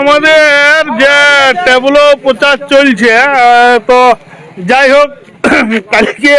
আমাদের যে ট্যাবলো প্রচার চলছে তো যাই হোক, কালকে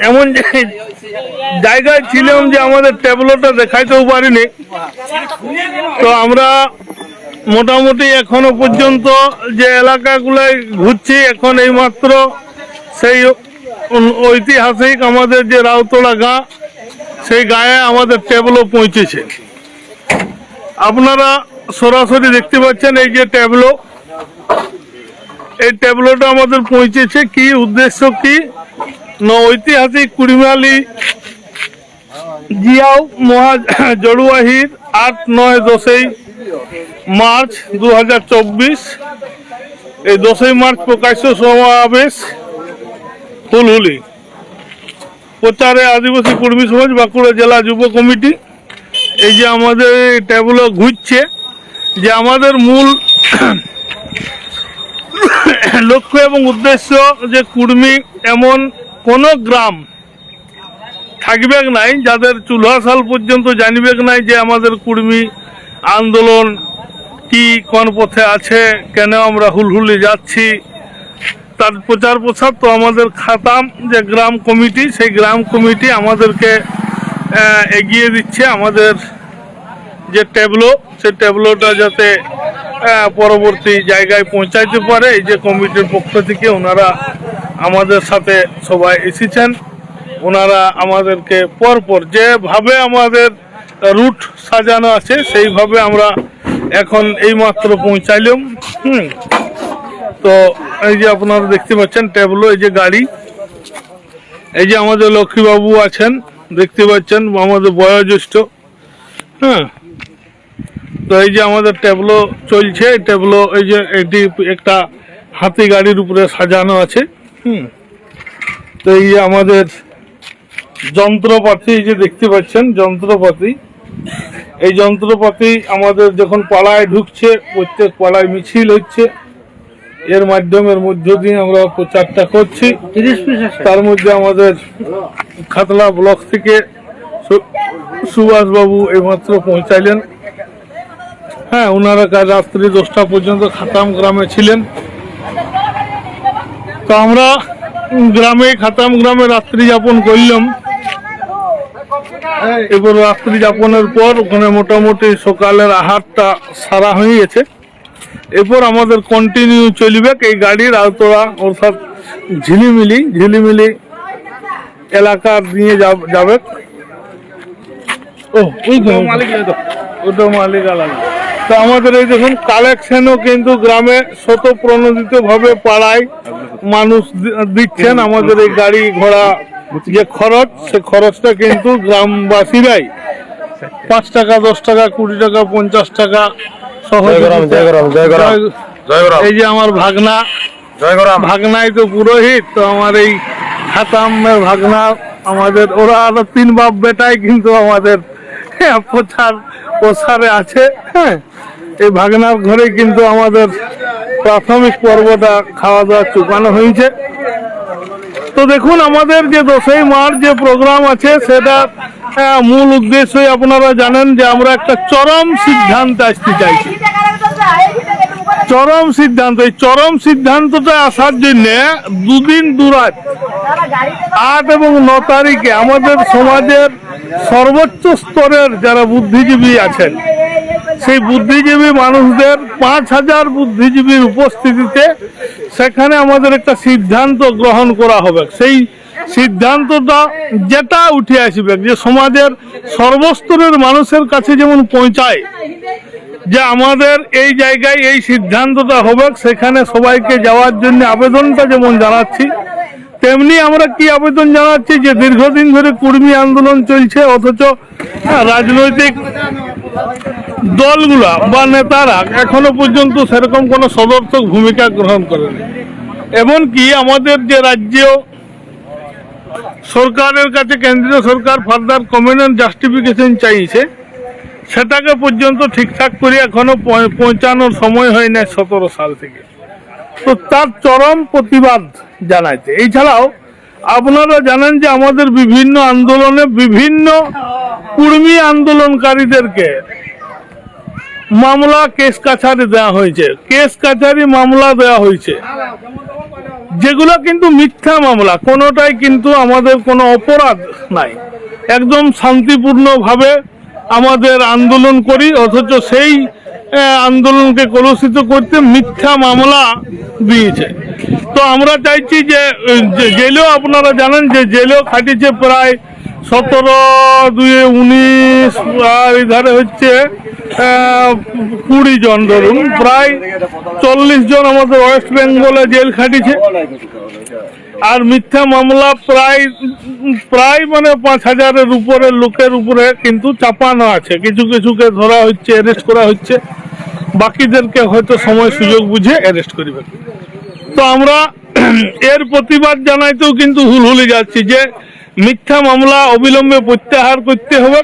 এমন জায়গায় ছিলাম যে আমাদের ট্যাবলোটা দেখাইতেও পারিনি। তো আমরা মোটামুটি এখনও পর্যন্ত যে এলাকাগুলোয় ঘুরছি, এখন এই মাত্র সেই ঐতিহাসিক আমাদের যে রাউতলা গা, সেই গায়ে আমাদের ট্যাবলো পৌঁছেছে। আপনারা সরাসরি দেখতে পাচ্ছেন এই যে ট্যাবলো। এই ট্যাবলোটা আমাদের পৌঁছেছে কি উদ্দেশ্য কি? না, ঐতিহাসিক কুড়িমালি জিয়াও মহা জড়ুয়াহির আট নয় দশই মার্চ দু হাজার চব্বিশ। এই দশই মার্চ প্রকাশ্য সমাবেশ হুলহুলি প্রচারে আদিবাসী কর্মী সমাজ, বাঁকুড়া জেলা যুব কমিটি। এই যে আমাদের ট্যাবলো ঘুরছে, যে আমাদের মূল লক্ষ্য এবং উদ্দেশ্য যে কুর্মী এমন কোন গ্রাম থাকবে নাই, যাদের চুল্হা সাল পর্যন্ত জানিবে নাই যে আমাদের কুর্মী আন্দোলন কি, কোন পথে আছে, কেন আমরা হুলহুলি যাচ্ছি। তার প্রচার প্রসার তো আমাদের খাতাম যে গ্রাম কমিটি, সেই গ্রাম কমিটি আমাদেরকে এগিয়ে দিচ্ছে আমাদের যে ট্যাবলো, সেই ট্যাবলোটা যাতে পরবর্তী জায়গায় পৌঁছাইতে পারে, এই যে কমিটির পক্ষ থেকে ওনারা আমাদের সাথে সবাই এসেছেন। ওনারা আমাদেরকে পরপর যেভাবে আমাদের রুট সাজানো আছে, সেইভাবে আমরা এখন এইমাত্র পৌঁছাইলাম। হুম। তো এই যে আপনারা দেখতে পাচ্ছেন ট্যাবলো, এই যে গাড়ি, এই যে আমাদের লক্ষ্মীবাবু আছেন। দেখতে পাচ্ছেন, আমাদের বয়োজ্যেষ্ঠ হ্যাঁ? তো এই যে আমাদের ট্যাবলো চলছে, ট্যাবলো এই যে এটি একটা হাতি গাড়ির উপরে সাজানো আছে, হুম? তো এই যে আমাদের যন্ত্রপাতি যে দেখতে পাচ্ছেন, যন্ত্রপাতি। এই যন্ত্রপাতি আমাদের যখন পাড়ায় ঢুকছে, প্রত্যেক পাড়ায় মিছিল হচ্ছে এর মাধ্যমের মধ্য দিয়ে আমরা প্রচারটা করছি। তার মধ্যে আমাদের খাতলা ব্লক থেকে সুভাষবাবু এইমাত্র পৌঁছাইলেন। হ্যাঁ ওনারা কাল রাত্রি দশটা পর্যন্ত খাতাম গ্রামে ছিলেন। তো আমরা গ্রামে খাতাম গ্রামে রাত্রি যাপন করলাম। এবার রাত্রি যাপনের পর ওখানে মোটামুটি সকালের আহারটা সারা হয়ে গেছে। এরপর আমাদের কন্টিনিউ চলবে এই গাড়ির আওতরা অর্থাৎ ঝিলিমিলি ঝিলিমিলি এলাকা নিয়ে যাবে ও মালিক ওটা মালিক আলাদা। তো আমাদের এই দেখুন কালেকশনও কিন্তু গ্রামে শত প্রণোদিত ভাবে পাড়ায় মানুষ দিচ্ছেন। আমাদের এই গাড়ি ঘোড়া যে খরচ সে খরচটা কিন্তু গ্রামবাসীরাই। পাঁচ টাকা দশ টাকা কুড়ি টাকা পঞ্চাশ টাকা এই যে আমার ভাগনা জয়গরাম ভাগনাই তো পুরোহিত তো আমার এই খাতামের ভাগনা আমাদের ওরা আরও তিন বাপ বেটাই কিন্তু আমাদের হ্যাঁ, প্রচার প্রসারে আছে হ্যাঁ? এই ভাগনার ঘরে কিন্তু আমাদের প্রাথমিক পর্বটা খাওয়া দাওয়া চুকানো হয়েছে। তো দেখুন আমাদের যে দশই মার্চ যে প্রোগ্রাম আছে সেটা মূল উদ্দেশ্যই আপনারা জানেন যে আমরা একটা চরম সিদ্ধান্ত আসতে চাইছি। চরম সিদ্ধান্ত, এই চরম সিদ্ধান্তটা আসার জন্য দুদিন দুরাত, আট এবং ন তারিখে আমাদের সমাজের সর্বোচ্চ স্তরের যারা বুদ্ধিজীবী আছেন, সেই বুদ্ধিজীবী মানুষদের পাঁচ হাজার বুদ্ধিজীবীর উপস্থিতিতে সেখানে আমাদের একটা সিদ্ধান্ত গ্রহণ করা হবে। সেই সিদ্ধান্তটা যেটা উঠে আসবে, যে সমাজের সর্বস্তরের মানুষের কাছে যেমন পৌঁছায় যে আমাদের এই জায়গায় এই সিদ্ধান্তটা হবে সেখানে সবাইকে যাওয়ার জন্য আবেদনটা যেমন জানাচ্ছি, তেমনি আমরা কি আবেদন জানাচ্ছি যে দীর্ঘদিন ধরে কুর্মী আন্দোলন চলছে, অথচ রাজনৈতিক দলগুলা বা নেতারা এখনও পর্যন্ত সেরকম কোনো সদর্থক ভূমিকা গ্রহণ করেনি। এমনকি আমাদের যে রাজ্য সরকারের কাছে কেন্দ্রীয় সরকার ফার্দার কমেন্ট জাস্টিফিকেশন চাইছে সেটাকে পর্যন্ত ঠিকঠাক করে এখনও পৌঁছানোর সময় হয় না সতেরো সাল থেকে। তো তার চরম প্রতিবাদ জানাইছে। এছাড়াও আপনারা জানেন যে আমাদের বিভিন্ন আন্দোলনে বিভিন্ন কুর্মী আন্দোলনকারীদেরকে মামলা কেস কাছারি দেওয়া হয়েছে। কেস কাছারি মামলা দেওয়া হয়েছে। যেগুলো কিন্তু মিথ্যা মামলা, কোনোটাই কিন্তু আমাদের কোনো অপরাধ নাই। একদম শান্তিপূর্ণভাবে আমাদের আন্দোলন করি, অথচ সেই আন্দোলনকে কলুষিত করতে মিথ্যা মামলা দিয়েছে। তো আমরা চাইছি যে জেলেও আপনারা জানেন যে জেলেও খাটিয়েছে প্রায় সতেরো, দুই, উনিশ, আর এধারে হচ্ছে কুড়ি জন ধরুন, প্রায় চল্লিশ জন আমাদের ওয়েস্ট বেঙ্গলে জেল খাটিছে। আর মিথ্যা মামলা প্রায় প্রায় মানে পাঁচ হাজারের উপরে, লোকের উপরে কিন্তু চাপানো আছে। কিছু কিছুকে ধরা হচ্ছে অ্যারেস্ট করা হচ্ছে। বাকিদেরকে হয়তো সময়, সুযোগ বুঝে অ্যারেস্ট করিবে। তো আমরা এর প্রতিবাদ জানাইতেও কিন্তু হুলহুলি যাচ্ছি যে মিথ্যা মামলা অবিলম্বে প্রত্যাহার করতে হবে।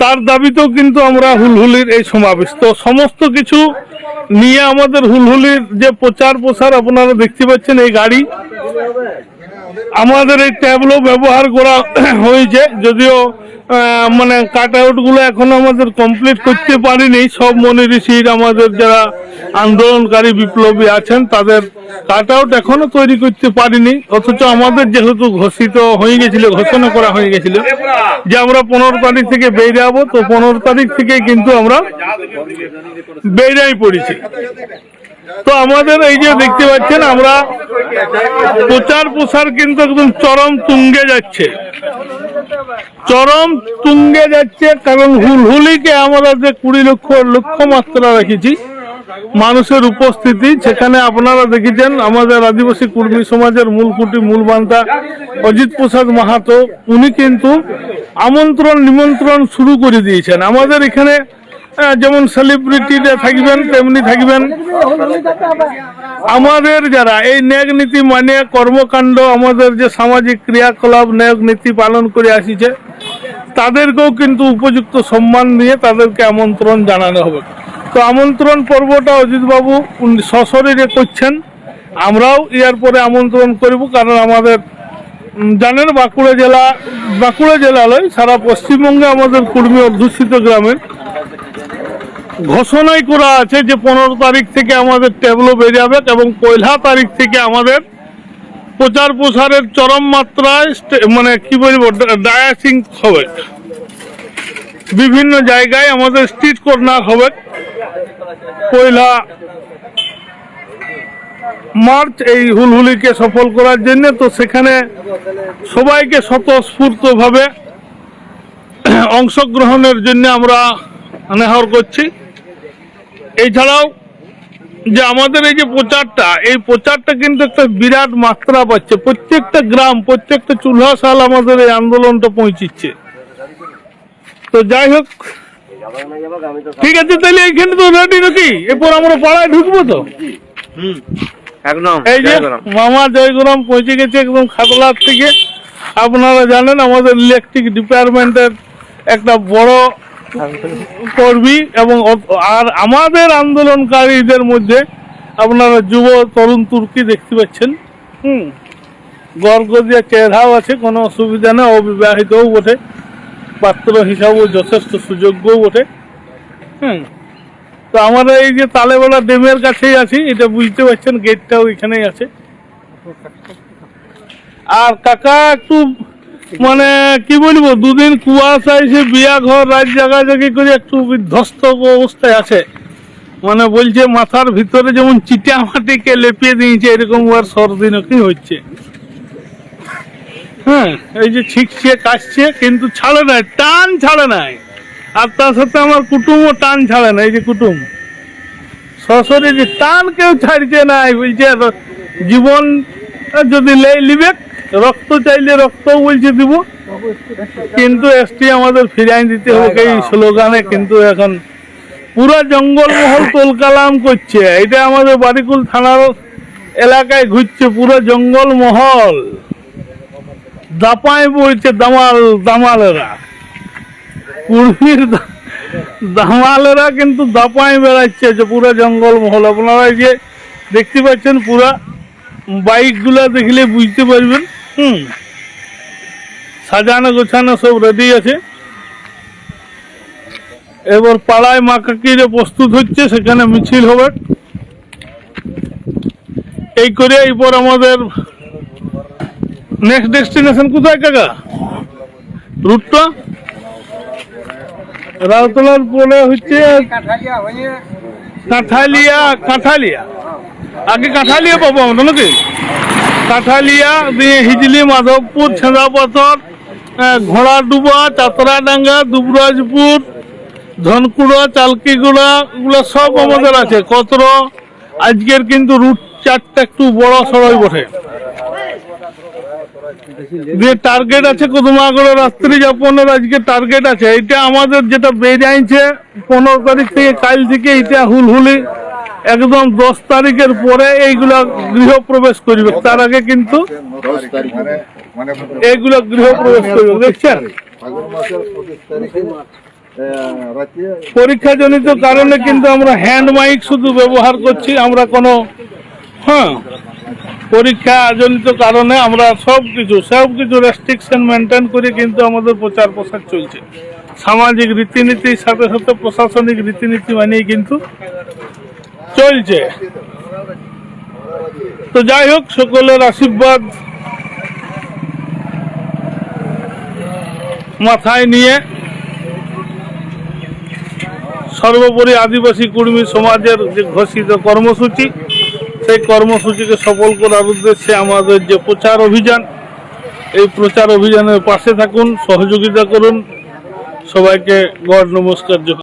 তার দাবিতেও কিন্তু আমরা হুলহুলির এই সমাবেশ। তো সমস্ত কিছু নিয়ে আমাদের হুলহুলির যে প্রচার প্রসার আপনারা দেখতে পাচ্ছেন, এই গাড়ি আমাদের এই ট্যাবলো ব্যবহার করা হয়েছে যদিও মানে কাট আউটগুলো এখন আমাদের কমপ্লিট করতে পারিনি। সব মনি ঋষির আমাদের যারা আন্দোলনকারী বিপ্লবী আছেন, তাদের কাট আউট এখনও তৈরি করতে পারিনি। অথচ আমাদের যেহেতু ঘোষিত হয়ে গেছিল, ঘোষণা করা হয়ে গেছিল যে আমরা পনেরো তারিখ থেকে বেরিয়ে যাব। তো পনেরো তারিখ থেকে কিন্তু আমরা বেরিয়ে পড়েছি। তো আমাদের এই যে দেখতে পাচ্ছেন আমরা প্রচার প্রসার কিন্তু একদম চরম তুঙ্গে যাচ্ছে। চরম তুঙ্গে যাচ্ছে কারণ হুলহুলিকে আমরা যে কুড়ি লক্ষ লক্ষ্যমাত্রা রেখেছি, মানুষের উপস্থিতি, সেখানে আপনারা দেখেছেন আমাদের আদিবাসী কুর্মী সমাজের মূল কুটি, মূল বান্তা অজিত প্রসাদ মাহাতো, উনি কিন্তু আমন্ত্রণ নিমন্ত্রণ শুরু করে দিয়েছেন। আমাদের এখানে যেমন সেলিব্রিটিরা থাকবেন, তেমনি থাকবেন। আমাদের যারা, এই ন্যায় নীতি মানে কর্মকাণ্ড, আমাদের যে সামাজিক ক্রিয়াকলাপ ন্যায় নীতি পালন করে আসিছে, তাদেরকেও কিন্তু উপযুক্ত সম্মান দিয়ে তাদেরকে আমন্ত্রণ জানানো হবে। তো আমন্ত্রণ পর্বটা অজিতবাবু সশরীরে করছেন। আমরাও ইয়ার পরে আমন্ত্রণ করব, কারণ আমাদের জানেন বাঁকুড়া জেলা বাঁকুড়া জেলা নয় সারা পশ্চিমবঙ্গে আমাদের কুর্মী অধ্যুষিত গ্রামের। ঘোষণাই করা আছে যে পনেরো তারিখ থেকে আমাদের ট্যাবলো বেরিয়ে এবং পয়লা তারিখ থেকে আমাদের প্রচার প্রসারের চরম মাত্রায় মানে কি বলব ডায়াসিং হবে। বিভিন্ন জায়গায় আমাদের স্ট্রিট কর্নার হবে। পয়লা মার্চ এই হুলহুলিকে সফল করার জন্য, তো সেখানে সবাইকে স্বতঃস্ফূর্তভাবে অংশগ্রহণের জন্য আমরা নেহর করছি। এছাড়াও যে আমাদের এই যে প্রচারটা এই প্রচারটা কিন্তু একটা বিরাট মাত্রা পাচ্ছে। প্রত্যেকটা গ্রাম প্রত্যেকটা চুল্হা সাল আমাদের এই আন্দোলনটা পৌঁছিচ্ছে। তো যাই হোক ঠিক আছে তাহলে এইখানে তো রেডি নাকি? এরপর আমরা পাড়ায় ঢুকবো তো? একদম এই যে মামা জয়গ্রাম পৌঁছে গেছে একদম খাতলার থেকে। আপনারা জানেন আমাদের ইলেকট্রিক ডিপার্টমেন্টের একটা বড় কর্মী এবং আর আমাদের আন্দোলনকারীদের মধ্যে আপনারা যুব তরুণ তুর্কি দেখতে পাচ্ছেন। হুম। গর্গ গর্গদিয়া চেহারাও আছে, কোনো অসুবিধা নেই, অবিবাহিতও বটে। পাত্র হিসাবেও যথেষ্ট সুযোগ্যও বটে। হুম। তো আমরা এই যে তালেবেলা ড্যামের কাছেই আছি, এটা বুঝতে পারছেন, গেটটাও এখানেই আছে। আর কাকা একটু মানে কি বলব, দুদিন কুয়াশা এসে বিয়া ঘর, রাত জায়গা জায়গি করে একটু বিধ্বস্ত অবস্থায় আছে। মানে বলছে মাথার ভিতরে যেমন চিটা লেপিয়ে দিয়েছে, এরকম আর সর্দি নাকি হচ্ছে? হ্যাঁ এই যে ছিকছে, কাশছে, কিন্তু ছাড়ে নাই, টান ছাড়ে নাই। আর তার সাথে আমার কুটুমও টান ছাড়ে না এই যে কুটুম। সশরীরে টান কেউ ছাড়ছে নাই, বলছে জীবন যদি লে লিবে রক্ত চাইলে রক্তও বলছে দিব। কিন্তু এসটি আমাদের ফিরাই দিতে হবে এই স্লোগানে কিন্তু এখন পুরো জঙ্গলমহল তোলকালাম করছে। এটা আমাদের বারিকুল থানার এলাকায় ঘুরছে পুরো জঙ্গলমহল। দাপায় বলছে দামাল দামালেরা। কুর্মির দামালেরা কিন্তু দাপায় বেড়াচ্ছে যে পুরো জঙ্গলমহল। আপনারা যে দেখতে পাচ্ছেন পুরা বাইকগুলা দেখলে বুঝতে পারবেন। সাজানো গোছানো সব রেডি আছে। এবার পাড়ায় মা কাকিরে প্রস্তুত হচ্ছে সেখানে মিছিল হবে। এই করে এরপর আমাদের নেক্সট ডেস্টিনেশন কোথায় কাকা? রুটটা? রাউতলার পরে হচ্ছে কাঁঠালিয়া কাঁঠালিয়া। আগে কাঁঠালিয়া পাবো আমরা নাকি? কাঁঠালিয়া হিজলি মাধবপুর ছেঁদাপাথর ঘোড়াডুবা চাতরাডাঙ্গা দুবরাজপুর ধনকুড়া চালকিগুড়া এগুলো সব আমাদের আছে। কতর, আজকের কিন্তু রুট চারটা একটু বড় সড়ই বটে। দিয়ে টার্গেট আছে কদমাগড়, রাত্রি যাপনের আজকে টার্গেট আছে। এটা আমাদের যেটা বেরিয়েছে পনেরো তারিখ থেকে কাল থেকে এটা হুলহুলি একদম দশ তারিখের পরে এইগুলা গৃহপ্রবেশ করবে। তার আগে কিন্তু এইগুলো গৃহপ্রবেশ করবে, দেখছেন? পরীক্ষাজনিত কারণে কিন্তু আমরা হ্যান্ড মাইক শুধু ব্যবহার করছি, আমরা কোনো হ্যাঁ পরীক্ষা জনিত কারণে আমরা সব কিছু সব কিছু রেস্ট্রিকশন মেনটেন করে কিন্তু আমাদের প্রচার প্রসার চলছে। সামাজিক রীতিনীতির সাথে সাথে প্রশাসনিক রীতিনীতি মানিয়ে কিন্তু চলছে তো যাই হোক, সকলের আশীর্বাদ মাথায় নিয়ে সর্বোপরি আদিবাসী কুর্মী সমাজের যে ঘোষিত কর্মসূচি, সেই কর্মসূচিকে সফল করার উদ্দেশ্যে আমাদের যে প্রচার অভিযান, এই প্রচার অভিযানের পাশে থাকুন, সহযোগিতা করুন, সবাইকে গড় নমস্কার।